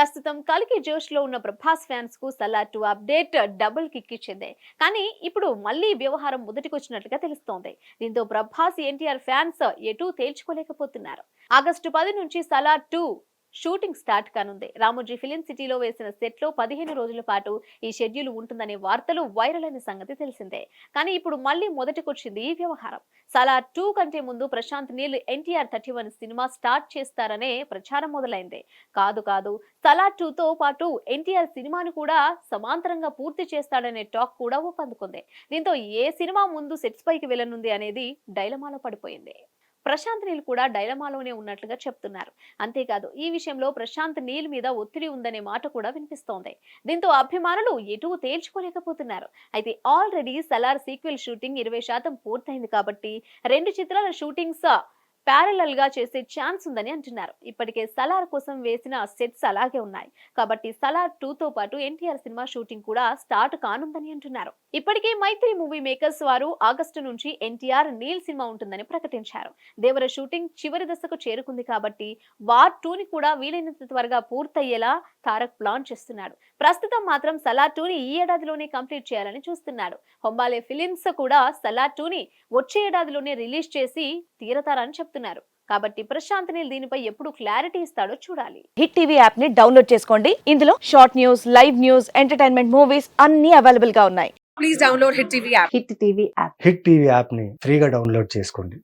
ప్రస్తుతం కలికి జోష్లో ఉన్న Prabhas ఫ్యాన్స్కు Salaar two update double kick ఇచ్చింది. కానీ ఇప్పుడు మళ్ళీ వ్యవహారం మొదటికొచ్చినట్లుగా తెలుస్తోంది. దీంతో ప్రభాస్ ఎన్టీఆర్ ఫ్యాన్స్ ఎటూ తేల్చుకోలేకపోతున్నారు. ఆగస్టు పది నుంచి సలాడ్ టూ షూటింగ్ స్టార్ట్ కానుంది. రామోజీ ఫిలిం సిటీలో వేసిన సెట్లో పదిహేను రోజుల పాటు ఈ షెడ్యూల్ ఉంటుందనే వార్తలు వైరల్ అయిన సంగతి తెలిసిందే. కానీ ఇప్పుడు మళ్ళీ మొదటికొచ్చింది ఈ వ్యవహారం. సలార్ టూ కంటే ముందు Prashanth Neel NTR thirty one cinema start చేస్తారనే ప్రచారం మొదలైంది. కాదు కాదు సలార్ టూ తో పాటు ఎన్టీఆర్ సినిమాను కూడా సమాంతరంగా పూర్తి చేస్తాడనే టాక్ కూడా ఊపందుకుంది. దీంతో ఏ సినిమా ముందు సెట్స్ పైకి వెళ్ళనుంది అనేది డైలమాలో పడిపోయింది. ప్రశాంత్ నీల్ కూడా డైలమాలోనే ఉన్నట్లుగా చెప్తున్నారు. అంతేకాదు ఈ విషయంలో ప్రశాంత్ నీల్ మీద ఒత్తిడి ఉందనే మాట కూడా వినిపిస్తోంది. దీంతో అభిమానులు ఎటూ తేల్చుకోలేకపోతున్నారు. అయితే ఆల్రెడీ సలార్ సీక్వెల్ షూటింగ్ ఇరవై శాతం పూర్తయింది కాబట్టి రెండు చిత్రాల షూటింగ్స్ ప్యారలల్గా చేసే ఛాన్స్ ఉందని అంటున్నారు. ఇప్పటికే సలార్ కోసం వేసిన సెట్స్ అలాగే ఉన్నాయి. కాబట్టి సలార్ టూ తో పాటు ఎన్టీఆర్ సినిమా షూటింగ్ కూడా స్టార్ట్ కానుందని అంటున్నారు. ఇప్పటికే మైత్రి మూవీ మేకర్స్ వారు ఆగస్టు నుంచి ఎన్టీఆర్ నీల్ సినిమా ఉంటుందని ప్రకటించారు. దేవర షూటింగ్ చివరి దశకు చేరుకుంది కాబట్టి వార్ టూని కూడా వీలైనంత త్వరగా పూర్తయ్యేలా తారక్ ప్లాన్ చేస్తున్నాడు. ప్రస్తుతం మాత్రం సలార్ టూని ఈ ఏడాదిలోనే కంప్లీట్ చేయాలని చూస్తున్నాడు. హొంబాలే ఫిలిమ్స్ కూడా సలార్ టూని వచ్చే ఏడాదిలోనే రిలీజ్ చేసి తీరతారని చెప్తున్నారు. కాబట్టి ప్రశాంత్ నీల్ దీనిపై ఎప్పుడు క్లారిటీ ఇస్తాడో చూడాలి. హిట్ టీవీ యాప్ని డౌన్లోడ్ చేసుకోండి. ఇందులో short news live news entertainment movies అన్ని అవైలబుల్గా ఉన్నాయి. please download Hit TV app. Hit TV app. Hit TV యాప్ని ఫ్రీగా డౌన్లోడ్ చేసుకోండి.